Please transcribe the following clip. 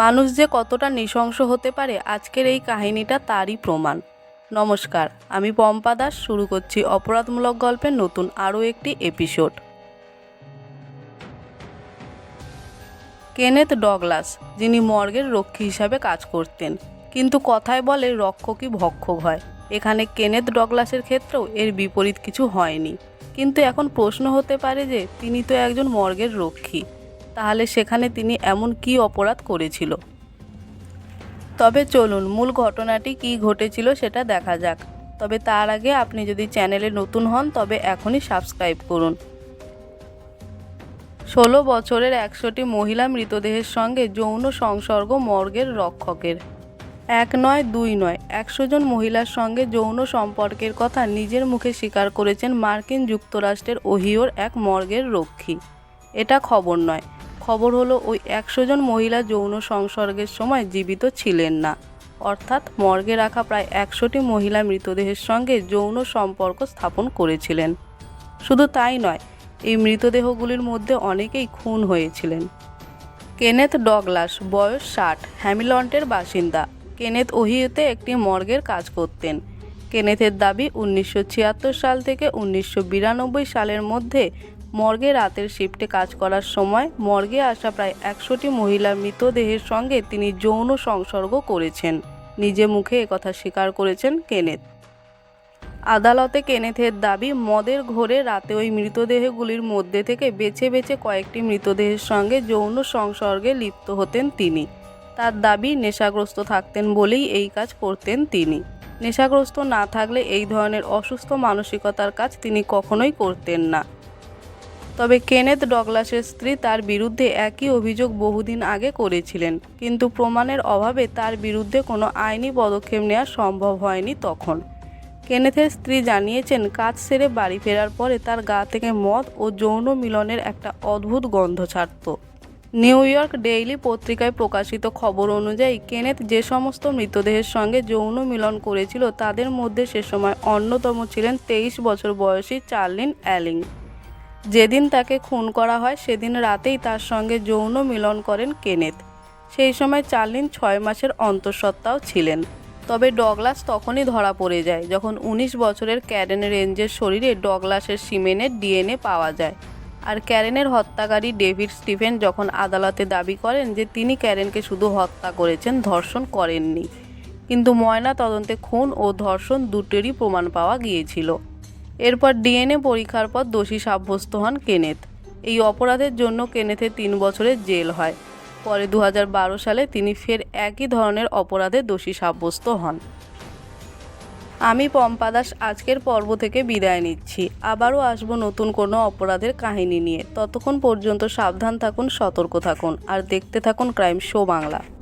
মানুষ যে কতটা নৃশংস হতে পারে, আজকের এই কাহিনীটা তারই প্রমাণ। নমস্কার, আমি পম্পা দাস, শুরু করছি অপরাধমূলক গল্পের নতুন আরও একটি এপিসোড কেনেথ ডগলাস, যিনি মর্গের রক্ষী হিসাবে কাজ করতেন, কিন্তু কথায় বলে রক্ষকই ভক্ষক হয়। এখানে কেনেথ ডগলাসের ক্ষেত্রেও এর বিপরীত কিছু হয়নি। কিন্তু এখন প্রশ্ন হতে পারে যে, তিনি তো একজন মর্গের রক্ষী। তাহলে সেখানে তিনি এমন কী অপরাধ করেছিল? তবে চলুন, মূল ঘটনাটি কী ঘটেছিল সেটা দেখা যাক। তবে তার আগে আপনি যদি চ্যানেলে নতুন হন, তবে এখনই সাবস্ক্রাইব করুন। ষোলো বছরের একশোটি মহিলা মৃতদেহের সঙ্গে যৌন সংসর্গ মর্গের রক্ষকের। এক নয়, দুই নয়, একশো জন মহিলার সঙ্গে যৌন সম্পর্কের কথা নিজের মুখে স্বীকার করেছেন মার্কিন যুক্তরাষ্ট্রের ওহিওর এক মর্গের রক্ষী। এটা খবর নয়। খবর হলো ওই একশো জন মহিলা যৌন সংসর্গের সময় জীবিত ছিলেন না। অর্থাৎ মর্গে রাখা প্রায় একশোটি মহিলা মৃতদেহের সঙ্গে যৌন সম্পর্ক স্থাপন করেছিলেন। শুধু তাই নয়, এই মৃতদেহগুলির মধ্যে অনেকেই খুন হয়েছিলেন। কেনেথ ডগলাস, বয়স ষাট হ্যামিলন্টের বাসিন্দা। কেনেথ ওহিওতে একটি মর্গের কাজ করতেন। কেনেথের দাবি উনিশশো ছিয়াত্তর সাল থেকে উনিশশো বিরানব্বই সালের মধ্যে মর্গে রাতের শিফটে কাজ করার সময় মর্গে আসা প্রায় একশোটি মহিলার মৃতদেহের সঙ্গে তিনি যৌন সংসর্গ করেছেন। নিজে মুখে একথা স্বীকার করেছেন কেনেথ। আদালতে কেনেথের দাবি, মদের ঘোরে রাতে ওই মৃতদেহগুলির মধ্যে থেকে বেছে বেছে কয়েকটি মৃতদেহের সঙ্গে যৌন সংসর্গে লিপ্ত হতেন তিনি। তার দাবি, নেশাগ্রস্ত থাকতেন বলেই এই কাজ করতেন তিনি। নেশাগ্রস্ত না থাকলে এই ধরনের অসুস্থ মানসিকতার কাজ তিনি কখনোই করতেন না। তবে কেনেথ ডগলাসের স্ত্রী তার বিরুদ্ধে একই অভিযোগ বহুদিন আগে করেছিলেন। কিন্তু প্রমাণের অভাবে তার বিরুদ্ধে কোনো আইনি পদক্ষেপ নেওয়া সম্ভব হয়নি তখন। কেনেথের স্ত্রী জানিয়েছেন, কাজ সেরে বাড়ি ফেরার পরে তার গা থেকে মদ ও যৌন মিলনের একটা অদ্ভুত গন্ধ ছাড়ত। নিউ ইয়র্ক ডেইলি পত্রিকায় প্রকাশিত খবর অনুযায়ী, কেনেথ যে সমস্ত মৃতদেহের সঙ্গে যৌন মিলন করেছিল, তাদের মধ্যে সে সময় অন্যতম ছিলেন তেইশ বছর বয়সী চার্লিন অ্যালিং। যেদিন তাকে খুন করা হয়, সেদিন রাতেই তার সঙ্গে যৌন মিলন করেন কেনেথ। সেই সময় চার্লিন ছয় মাসের অন্তঃসত্ত্বাও ছিলেন। তবে ডগলাস তখনই ধরা পড়ে যায়, যখন উনিশ বছরের ক্যারেন রেঞ্জের শরীরে ডগলাসের সিমেনের ডিএনএ পাওয়া যায়। আর ক্যারেনের হত্যাকারী ডেভিড স্টিফেন যখন আদালতে দাবি করেন যে তিনি ক্যারেনকে শুধু হত্যা করেছেন, ধর্ষণ করেননি। কিন্তু ময়না তদন্তে খুন ও ধর্ষণ দুটোরই প্রমাণ পাওয়া গিয়েছিল। এরপর ডিএনএ পরীক্ষার পর দোষী সাব্যস্ত হন কেনেথ। এই অপরাধের জন্য কেনেথের তিন বছরের জেল হয়। পরে দু হাজার বারো সালে তিনি ফের একই ধরনের অপরাধে দোষী সাব্যস্ত হন। আমি পম্পা দাস, আজকের পর্ব থেকে বিদায় নিচ্ছি। আবারও আসব নতুন কোনো অপরাধের কাহিনী নিয়ে। ততক্ষণ পর্যন্ত সাবধান থাকুন, সতর্ক থাকুন, আর দেখতে থাকুন ক্রাইম শো বাংলা।